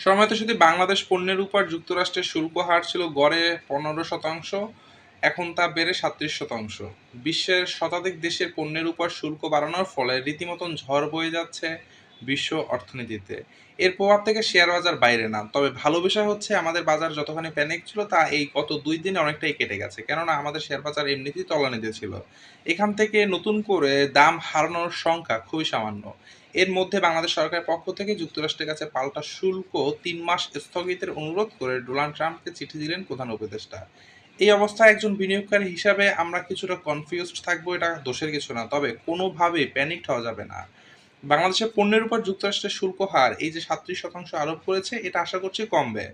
সময়ত শুধু বাংলাদেশ পণ্যের উপর যুক্তরাষ্ট্রের শুল্ক হার ছিল গড়ে পনেরো শতাংশ, এখন তা বেড়ে সাত্রিশ শতাংশ। বিশ্বের শতাধিক দেশের পণ্যের উপর শুল্ক বাড়ানোর ফলে রীতিমতন ঝড় বয়ে যাচ্ছে বিশ্ব অর্থনীতিতে। এর প্রভাব থেকে শেয়ার বাজার বাইরে না। তবে ভালো বিষয় হচ্ছে আমাদের বাজার যতখানি প্যানিক ছিল, তা এই গত দুই দিনে অনেকটাই কেটে গেছে। কেননা আমাদের শেয়ার বাজার এমনিতেই তলানিতে ছিল। এখান থেকে নতুন করে দাম হারানোর সংখ্যা খুবই সামান্য। এর মধ্যে বাংলাদেশ সরকারের পক্ষ থেকে যুক্তরাষ্ট্রের কাছে পাল্টা শুল্ক তিন মাস স্থগিতের অনুরোধ করে ডোনাল্ড ট্রাম্পকে চিঠি দিলেন প্রধান উপদেষ্টা। এই অবস্থায় একজন বিনিয়োগকারী হিসাবে আমরা কিছুটা কনফিউজড থাকব, এটা দোষের কিছু না। তবে কোনোভাবেই প্যানিকড হওয়া যাবে না। বাংলাদেশের পণ্যের উপর যুক্তরাষ্ট্রের শুল্ক হার এই যে সাতত্রিশ শতাংশ আরোপ করেছে, এটা আশা করছি কমবে।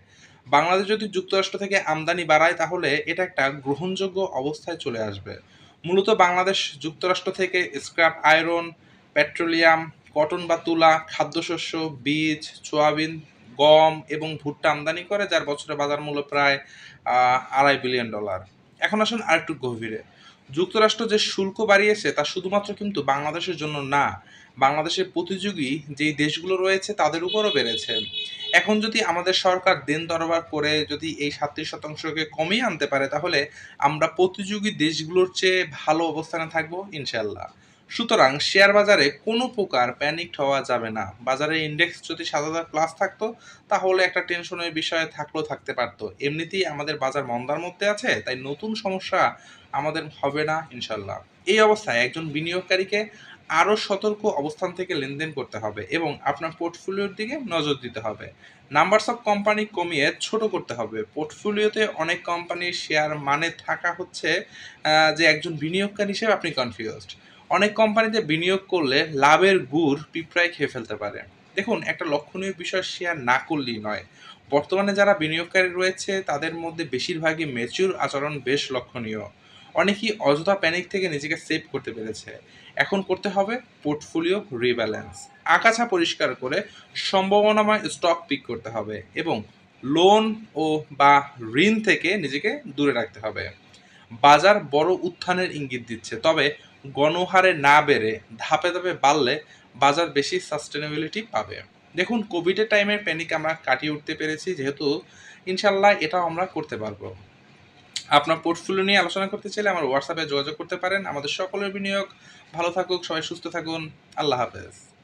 বাংলাদেশ যদি যুক্তরাষ্ট্র থেকে আমদানি বাড়ায়, তাহলে এটা একটা গ্রহণযোগ্য অবস্থায় চলে আসবে। মূলত বাংলাদেশ যুক্তরাষ্ট্র থেকে স্ক্র্যাপ আয়রন, পেট্রোলিয়াম, কটন বা তুলা, খাদ্যশস্য, বীজ, সোয়াবিন, গম এবং ভুট্টা আমদানি করে, যার বছরে বাজার মূল্য প্রায় আড়াই বিলিয়ন ডলার। এখন আসুন আরেকটু গভীরে। যুক্তরাষ্ট্র যে শুল্ক বাড়িয়েছে তা শুধুমাত্র কিন্তু বাংলাদেশের জন্য না, বাংলাদেশের প্রতিযোগী যেই দেশগুলো রয়েছে তাদের উপরও বেড়েছে। এখন যদি আমাদের সরকার দেন দরবার করে যদি এই সাতত্রিশ শতাংশকে কমিয়ে আনতে পারে, তাহলে আমরা প্রতিযোগী দেশগুলোর চেয়ে ভালো অবস্থানে থাকব ইনশাল্লাহ সুতরাং শেয়ার বাজারে কোনো প্রকার প্যানিকড হওয়া যাবে না। বাজারে ইন্ডেক্স যদি সাত হাজার প্লাস থাকতো, তাহলে একটা টেনশনের বিষয়ে থাকলেও থাকতে পারতো। এমনিতেই আমাদের বাজার মন্দার মধ্যে আছে, তাই নতুন সমস্যা আমাদের হবে না ইনশাল্লাহ এই অবস্থায় একজন বিনিয়োগকারীকে আরও সতর্ক অবস্থান থেকে লেনদেন করতে হবে এবং আপনার পোর্টফোলিওর দিকে নজর দিতে হবে। নাম্বারস অফ কোম্পানি কমিয়ে ছোট করতে হবে। পোর্টফোলিওতে অনেক কোম্পানির শেয়ার মানে থাকা হচ্ছে যে একজন বিনিয়োগকারী হিসেবে আপনি কনফিউজড অনেক কোম্পানিতে বিনিয়োগ করলে লাভের গুড় পিঁপড়ায় খেয়ে ফেলতে পারে। দেখুন, একটা লক্ষণীয় বিষয় শেয়ার না করলেই নয়। বর্তমানে যারা বিনিয়োগকারী রয়েছে, তাদের মধ্যে বেশিরভাগই মেচুর আচরণ বেশ লক্ষণীয়। অনেকেই অযথা প্যানিক থেকে নিজেকে সেভ করতে পেরেছে। এখন করতে হবে পোর্টফোলিও রিব্যালেন্স আকাছা পরিষ্কার করে সম্ভাবনাময় স্টক পিক করতে হবে এবং লোন ও বা ঋণ থেকে নিজেকে দূরে রাখতে হবে। বাজার বড় উত্থানের ইঙ্গিত দিচ্ছে, তবে গণহারে না বেড়ে ধাপে ধাপে বাড়লে বাজার বেশি সাস্টেনেবিলিটি পাবে। দেখুন কোভিডের টাইমের প্যানিক আমরা কাটিয়ে উঠতে পেরেছি, যেহেতু ইনশাল্লাহ এটা আমরা করতে পারব। আপনার পোর্টফোলিও নিয়ে আলোচনা করতে চাইলে আমার হোয়াটসঅ্যাপে যোগাযোগ করতে পারেন। আমাদের সকলের বিনিয়োগ। ভালো থাকুক, সবাই সুস্থ থাকুন। আল্লাহ হাফেজ।